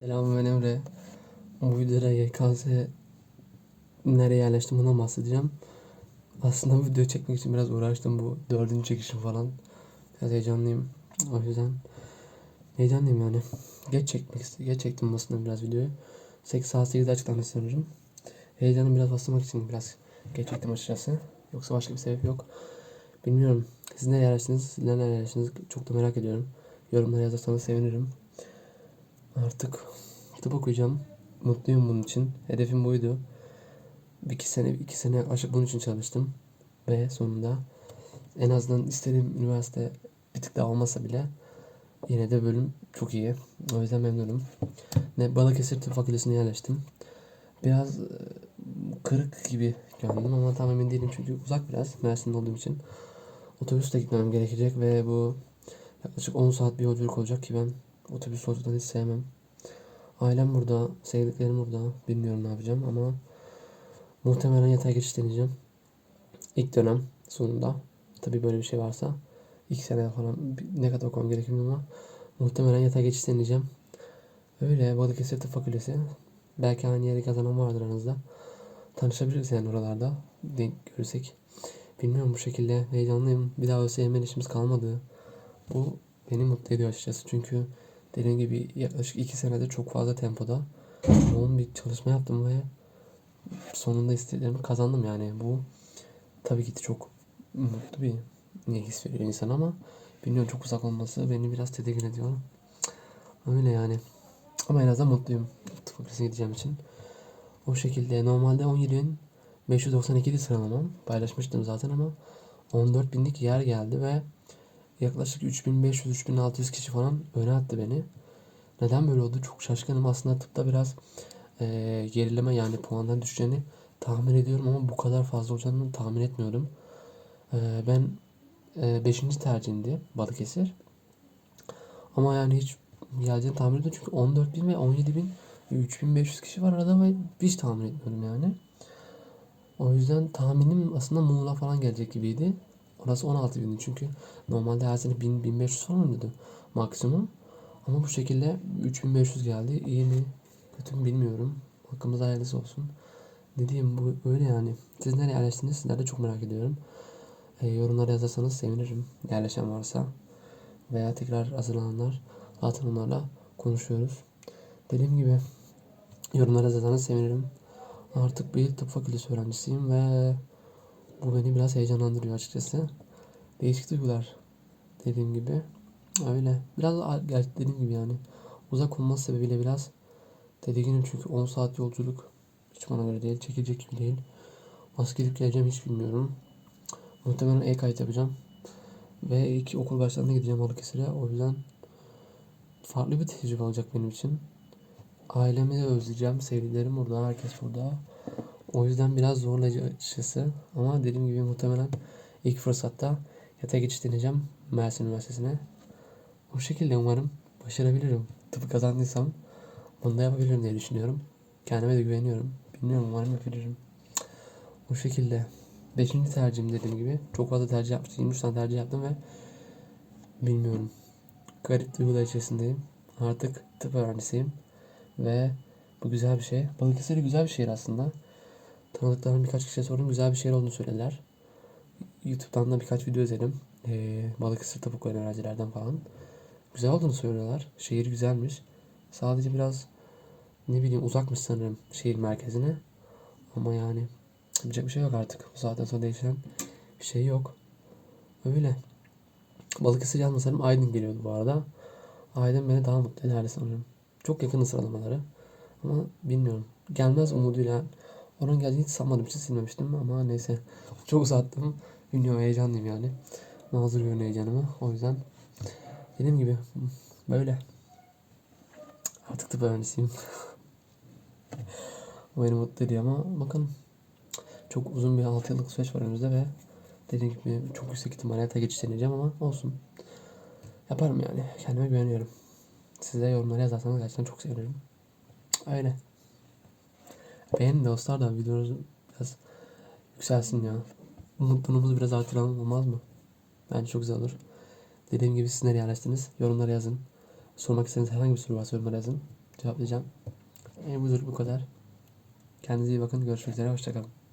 Selam ben Emre. Bu videoda YKS nereye yerleştim bundan bahsedeceğim. Aslında video çekmek için biraz uğraştım bu dördüncü çekişim falan. Biraz heyecanlıyım. O yüzden heyecanlıyım yani. Geç çekmek. Geç çektim aslında biraz videoyu. 8 saat 8'de açıklamak istiyorum. Heyecanı biraz bastırmak için biraz geç çektim açıkçası. Yoksa başka bir sebep yok. Bilmiyorum. Siz nereye yerleştiniz? Sizler nereye yerleştiniz? Çok da merak ediyorum. Yorumlara yazarsanız sevinirim. Artık kitap okuyacağım. Mutluyum bunun için. Hedefim buydu. İki sene, iki sene aşık bunun için çalıştım. Ve sonunda en azından istediğim üniversite bir tık daha olmasa bile yine de bölüm çok iyi. O yüzden memnunum. Ne Balıkesir Tıp Fakültesine yerleştim. Biraz e, kırık gibi gönlüm ama tam emin değilim çünkü uzak biraz Mersin'de olduğum için. Otobüsle gitmem gerekecek ve bu yaklaşık 10 saat bir yolculuk olacak ki ben otobüs yolculuğunu hiç sevmem. Ailem burada, sevdiklerim burada. Bilmiyorum ne yapacağım ama muhtemelen yatay geçiş deneyeceğim. İlk dönem sonunda. Tabii böyle bir şey varsa ilk sene falan ne kadar okumam gerekir ama muhtemelen yatay geçiş deneyeceğim. Öyle Balıkesir Tıp Fakültesi. Belki aynı yeri kazanan vardır aranızda. Tanışabiliriz yani oralarda. Denk görürsek. Bilmiyorum bu şekilde heyecanlıyım. Bir daha ÖSYM işimiz kalmadı. Bu beni mutlu ediyor açıkçası. Çünkü dediğim gibi yaklaşık iki senede çok fazla tempoda yoğun bir çalışma yaptım ve sonunda istediklerimi kazandım yani. Bu tabii ki de çok mutlu bir his veriyor insan ama bilmiyorum çok uzak olması beni biraz tedirgin ediyor. Öyle yani. Ama en azından mutluyum. Tıp fakültesine gideceğim için. O şekilde normalde 17.592'di sıralamam. Paylaşmıştım zaten ama 14.000'lik yer geldi ve yaklaşık 3500-3600 kişi falan öne attı beni. Neden böyle oldu çok şaşkınım. Aslında tıpta biraz eee, gerileme yani puandan düşeceğini tahmin ediyorum ama bu kadar fazla olacağını tahmin etmiyordum. Eee, ben 5. tercihimdi Balıkesir. Ama yani hiç geleceğini tahmin ediyordum çünkü 14.000 ve 17.000 3500 kişi var arada ve hiç tahmin etmiyordum yani. O yüzden tahminim aslında Muğla falan gelecek gibiydi. Orası 16 bindi çünkü normalde her sene 1000 1500 falan oluyordu maksimum. Ama bu şekilde 3500 geldi. İyi mi kötü mü bilmiyorum. Hakkımızda hayırlısı olsun. Dediğim bu öyle yani. Siz nereye yerleştiniz? Sizler de çok merak ediyorum. E, yorumlara yazarsanız sevinirim. Yerleşen varsa. Veya tekrar hazırlananlar. Zaten onlarla konuşuyoruz. Dediğim gibi yorumlara yazarsanız sevinirim. Artık bir tıp fakültesi öğrencisiyim ve bu beni biraz heyecanlandırıyor açıkçası. Değişik duygular. Dediğim gibi. Öyle. Biraz dediğim gibi yani. Uzak olması sebebiyle biraz tedirginim çünkü 10 saat yolculuk hiç bana göre değil. Çekilecek gibi değil. Nasıl gidip geleceğim hiç bilmiyorum. Muhtemelen e-kayıt yapacağım. Ve iki okul başlarına gideceğim Balıkesir'e. O yüzden farklı bir tecrübe olacak benim için. Ailemi de özleyeceğim. Sevdiklerim burada. Herkes burada. O yüzden biraz zorlayıcı açıkçası. Ama dediğim gibi muhtemelen ilk fırsatta yatay geçiş deneyeceğim Mersin Üniversitesi'ne. O şekilde umarım başarabilirim. Tıpı kazandıysam bunu da yapabilirim diye düşünüyorum. Kendime de güveniyorum. Bilmiyorum umarım yapabilirim. O şekilde. Beşinci tercihim dediğim gibi. Çok fazla tercih yapmıştım. 23 tane tercih yaptım ve bilmiyorum. Garip duygular içerisindeyim. Artık tıp öğrencisiyim. Ve bu güzel bir şey. Balıkesir güzel bir şehir aslında. Tanıdıklarım birkaç kişiye sordum. Güzel bir şehir olduğunu söylediler. YouTube'dan da birkaç video izledim. Ee, Balıkesir tıp okuyan öğrencilerden falan. Güzel olduğunu söylüyorlar. Şehir güzelmiş. Sadece biraz ne bileyim uzakmış sanırım şehir merkezine. Ama yani yapacak bir şey yok artık. Bu saatten sonra değişen bir şey yok. Öyle. Balıkesir yazmasaydım Aydın geliyordu bu arada. Aydın beni daha mutlu ederdi sanırım. Çok yakın sıralamaları. Ama bilmiyorum. Gelmez umuduyla. Onun geldiğini hiç sanmadığım için silmemiştim ama neyse. Çok uzattım. Bilmiyorum heyecanlıyım yani. Mazur görün heyecanımı. O yüzden dediğim gibi böyle. Artık tıp öğrencisiyim. O beni mutlu ediyor ama bakın çok uzun bir 6 yıllık süreç var önümüzde ve dediğim gibi çok yüksek ihtimalle hayata geçiş deneyeceğim ama olsun. Yaparım yani. Kendime güveniyorum. Siz de yorumlara yazarsanız gerçekten çok sevinirim. Öyle. Beğenin dostlar da videonuz biraz yükselsin ya. Mutluluğumuzu biraz artıralım olmaz mı? Bence çok güzel olur. Dediğim gibi siz nereye yerleştiniz? Yorumlara yazın. Sormak istediğiniz herhangi bir soru varsa yorumlara yazın. cevaplayacağım. E, budur bu kadar. Kendinize iyi bakın. Görüşmek üzere. Hoşçakalın.